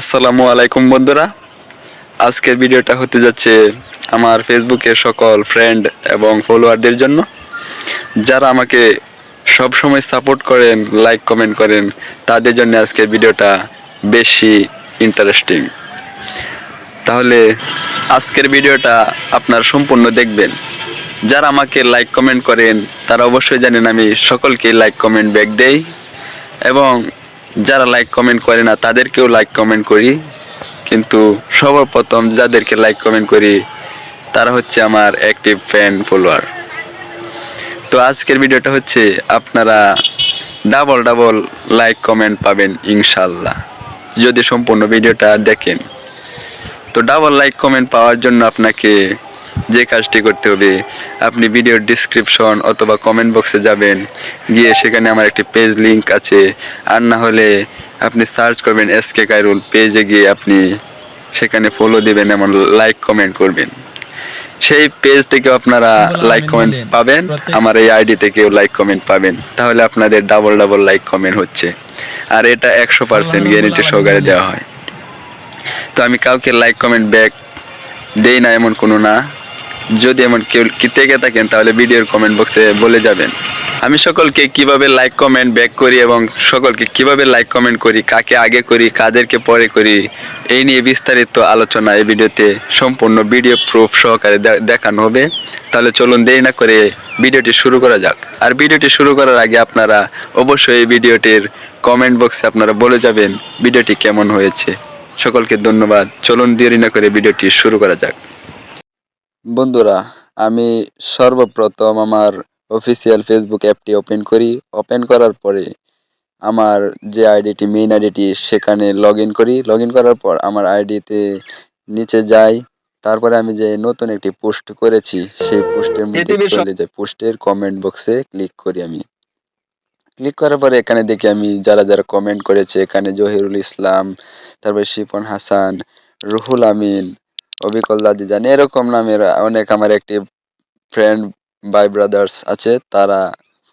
আসসালামু আলাইকুম, বন্ধুরা। আজকের ভিডিওটা হতে যাচ্ছে আমার ফেসবুকের সকল ফ্রেন্ড এবং ফলোয়ারদের জন্য। যারা আমাকে সব সময় সাপোর্ট করেন লাইক কমেন্ট করেন, তাদের জন্য আজকের ভিডিওটা বেশি ইন্টারেস্টিং তাহলে আজকের ভিডিওটা আপনার সম্পূর্ণ দেখবেন। যারা আমাকে লাইক কমেন্ট করেন, তারা অবশ্যই জানেন আমি সকলকে লাইক কমেন্ট ব্যাক দেই। এবং যারা লাইক কমেন্ট করে না, তাদেরকেও লাইক কমেন্ট করি। কিন্তু সর্বপ্রথম যাদেরকে লাইক কমেন্ট করি, তারা হচ্ছে আমার অ্যাক্টিভ ফ্যান ফলোয়ার তো আজকের ভিডিওটা হচ্ছে, আপনারা ডাবল ডাবল লাইক কমেন্ট পাবেন ইনশাল্লাহ। যদি সম্পূর্ণ ভিডিওটা দেখেন, তো ডাবল লাইক কমেন্ট পাওয়ার জন্য আপনাকে যে কাজটি করতে হবে আপনি ভিডিওর ডিসক্রিপশন অথবা কমেন্ট বক্সে যাবেন। গিয়ে সেখানে আমার একটি পেজ লিংক আছে। আর না হলে আপনি সার্চ করবেন এস কে কাইরুল পেজে গিয়ে আপনি সেখানে ফলো দিবেন এবং লাইক কমেন্ট করবেন। সেই পেজ থেকেও আপনারা লাইক কমেন্ট পাবেন। আমার এই আইডি থেকেও লাইক কমেন্ট পাবেন। তাহলে আপনাদের ডাবল ডাবল লাইক কমেন্ট হচ্ছে। আর এটা একশো পার্সেন্ট গ্যারেন্টি সহকারে দেওয়া হয়। তো আমি কাউকে লাইক কমেন্ট ব্যাক দেই না এমন কোনো না। যদি এমন কেউ থেকে থাকেন, তাহলে ভিডিওর কমেন্ট বক্সে বলে যাবেন। আমি সকলকে কীভাবে লাইক কমেন্ট ব্যাক করি এবং সকলকে কীভাবে লাইক কমেন্ট করি, কাকে আগে করি, কাদেরকে পরে করি, এই নিয়ে বিস্তারিত আলোচনা এই ভিডিওতে সম্পূর্ণ ভিডিও প্রুফ সহকারে দেখানো হবে। তাহলে চলুন দেরি না করে ভিডিওটি শুরু করা যাক। আর ভিডিওটি শুরু করার আগে আপনারা অবশ্যই এই ভিডিওটির কমেন্ট বক্সে আপনারা বলে যাবেন ভিডিওটি কেমন হয়েছে। সকলকে ধন্যবাদ। চলুন দেরি না করে ভিডিওটি শুরু করা যাক। বন্ধুরা আমি সর্বপ্রথম আমার অফিসিয়াল ফেসবুক অ্যাপটি ওপেন করি। ওপেন করার পরে আমার যে আইডিটি মেইন আইডিটি সেখানে লগ ইন করি। লগ ইন করার পর আমার আইডিতে নিচে যাই। তারপরে আমি যে নতুন একটি পোস্ট করেছি সেই পোস্টের মধ্যে চলে যাই পোস্টের কমেন্ট বক্সে ক্লিক করি আমি। ক্লিক করার পরে এখানে দেখি আমি যারা যারা কমেন্ট করেছে এখানে জহিরুল ইসলাম তারপরে শিপন হাসান রুহুল আমিন অবিকল দাদিজান এরকম নামের অনেক আমার একটি ফ্রেন্ড বাই ব্রাদার্স আছে, তারা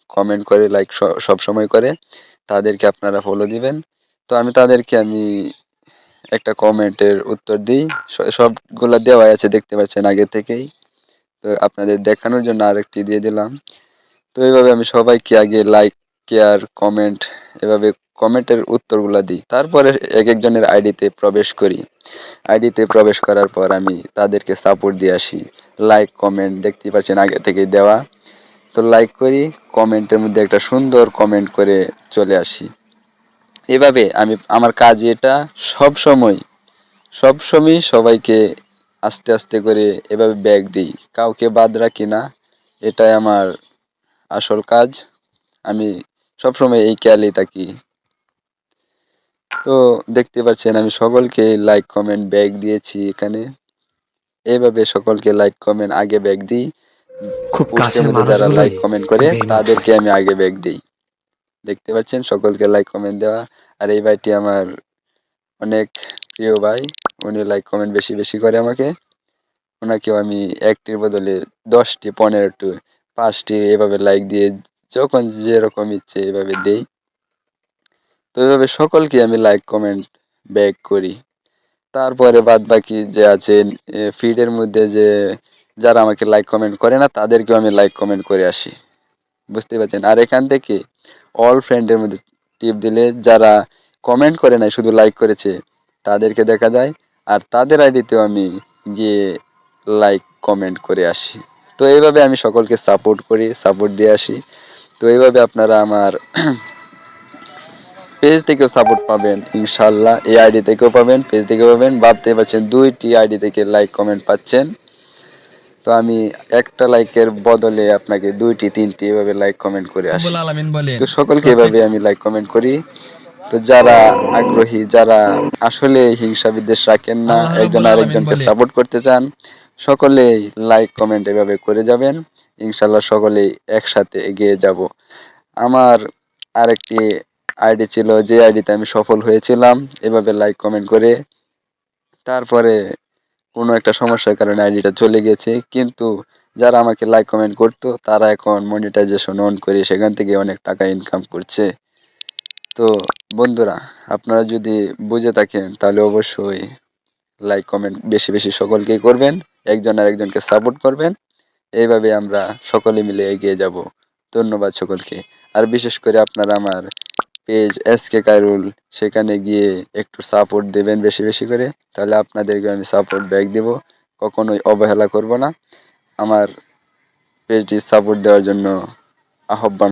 কমেন্ট করে লাইক সব সময় করে। তাদেরকে আপনারা ফলো দিবেন। তো আমি তাদেরকে আমি একটা কমেন্টের উত্তর দিই। সবগুলা দেওয়াই আছে, দেখতে পাচ্ছেন আগে থেকেই। তো আপনাদের দেখানোর জন্য আরেকটি দিয়ে দিলাম। তো এইভাবে আমি সবাইকে আগে লাইক কেয়ার কমেন্ট এভাবে কমেন্টের উত্তরগুলো দিই। তারপরে এক একজনের আইডিতে প্রবেশ করি। আইডিতে প্রবেশ করার পর আমি তাদেরকে সাপোর্ট দিয়ে আসি। লাইক কমেন্ট দেখতেই পাচ্ছেন আগে থেকেই দেওয়া। তো লাইক করি, কমেন্টের মধ্যে একটা সুন্দর কমেন্ট করে চলে আসি। এভাবে আমি, আমার কাজ এটা সব সময় সব সময় সবাইকে আস্তে আস্তে করে এভাবে ব্যাগ দিই। কাউকে বাদ রাখি না। এটাই আমার আসল কাজ। আমি সবসময় এই খেয়ালেই থাকি। তো দেখতে পাচ্ছেন আমি সকলকে লাইক কমেন্ট ব্যাগ দিয়েছি এখানে। এভাবে সকলকে লাইক কমেন্ট আগে ব্যাগ দিই। খুব কাছের যারা লাইক কমেন্ট করে তাদেরকে আমি আগে ব্যাগ দিই। দেখতে পাচ্ছেন সকলকে লাইক কমেন্ট দেওয়া। আর এই ভাইটি আমার অনেক প্রিয় ভাই উনি লাইক কমেন্ট বেশি বেশি করে আমাকে। ওনাকেও আমি একটির বদলে দশটি পনেরোটি পাঁচটি এভাবে লাইক দিয়ে যখন যেরকম ইচ্ছে এভাবে দেই। তো এভাবে সকলকে আমি লাইক কমেন্ট ব্যাক করি। তারপরে বাদ বাকি যে আছে ফিডের মধ্যে যে যারা আমাকে লাইক কমেন্ট করে না, তাদেরকেও আমি লাইক কমেন্ট করে আসি। বুঝতে পারছেন? আর এখান থেকে অল ফ্রেন্ডের মধ্যে টিপ দিলে যারা কমেন্ট করে নাই, শুধু লাইক করেছে, তাদেরকে দেখা যায়। আর তাদের আইডিতেও আমি গিয়ে লাইক কমেন্ট করে আসি। তো এইভাবে আমি সকলকে সাপোর্ট করি সাপোর্ট দিয়ে আসি। তো এইভাবে আপনারা আমার পেজ থেকেও সাপোর্ট পাবেন ইনশাল্লাহ। এই আইডি থেকেও পাবেন পেজ থেকেও পাবেন। ভাবতে পারছেন দুইটি আইডি থেকে লাইক কমেন্ট পাচ্ছেন। তো আমি একটা লাইকের বদলে আপনাকে দুইটি তিনটি এভাবে লাইক কমেন্ট করে আসি। তো সকলকে এভাবে আমি লাইক কমেন্ট করি। তো যারা আগ্রহী যারা আসলে হিংসা বিদ্বেষ রাখেন না একজন আরেকজনকে সাপোর্ট করতে চান সকলেই লাইক কমেন্ট এভাবে করে যাবেন। ইনশাল্লাহ সকলেই একসাথে এগিয়ে যাব। আমার আরেকটি আইডি ছিল, যে আইডিতে আমি সফল হয়েছিলাম, এভাবে লাইক কমেন্ট করে তারপরে কোনো একটা সমস্যার কারণে আইডিটা চলে গেছে। কিন্তু যারা আমাকে লাইক কমেন্ট করতো, তারা এখন মনিটাইজেশন অন করে সেখান থেকে অনেক টাকা ইনকাম করছে। তো বন্ধুরা, আপনারা যদি বুঝে থাকেন, তাহলে অবশ্যই লাইক কমেন্ট বেশি বেশি সকলকেই করবেন, একজন আর একজনকে সাপোর্ট করবেন। এইভাবে আমরা সকলে মিলে এগিয়ে যাব। ধন্যবাদ সকলকে। আর বিশেষ করে আপনারা আমার পেজ এস কে কারুল সেখানে গিয়ে একটু সাপোর্ট দেবেন বেশি বেশি করে, তাহলে আপনাদেরকে আমি সাপোর্ট ব্যাক দেব। কখনোই অবহেলা করব না। আমার পেজটি সাপোর্ট দেওয়ার জন্য আহ্বান